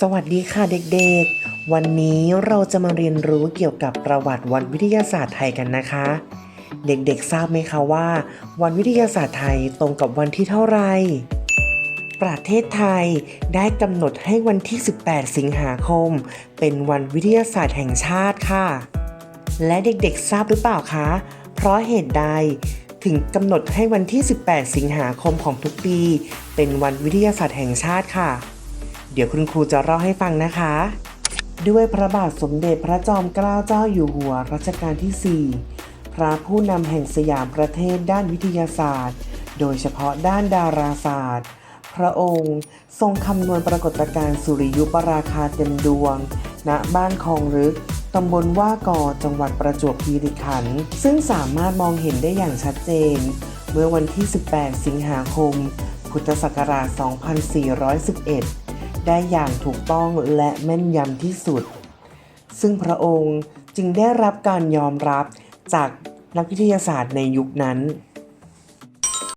สวัสดีค่ะเด็กๆ วันนี้เราจะมาเรียนรู้เกี่ยวกับประวัติวันวิทยาศาสตร์ไทยกันนะคะ เด็กๆทราบไหมคะว่า วันวิทยาศาสตร์ไทยตรงกับวันที่เท่าไหร่ ประเทศไทยได้กำหนดให้วันที่ 18 สิงหาคม เป็นวันวิทยาศาสตร์แห่งชาติค่ะ และเด็กๆทราบหรือเปล่าคะ เพราะเหตุใดถึงกำหนดให้วันที่ 18 สิงหาคมของทุกปี เป็นวันวิทยาศาสตร์แห่งชาติค่ะ เดี๋ยวคุณครูจะเล่าให้ฟังนะคะ ด้วยพระบาทสมเด็จพระจอมเกล้าเจ้าอยู่หัวรัชกาลที่ 4 พระผู้นำแห่งสยามประเทศด้านวิทยาศาสตร์ โดยเฉพาะด้านดาราศาสตร์ พระองค์ทรงคำนวณปรากฏการณ์สุริยุปราคาเต็มดวง ณบ้านคลองลึกตำบลว่ากอจังหวัดประจวบคีรีขันธ์ซึ่งสามารถมองเห็นได้อย่างชัดเจน เมื่อวันที่ 18 สิงหาคม พุทธศักราช 2411 ได้อย่างถูกต้องและแม่นยำที่สุด ซึ่งพระองค์จึงได้รับการยอมรับจากนักวิทยาศาสตร์ในยุคนั้น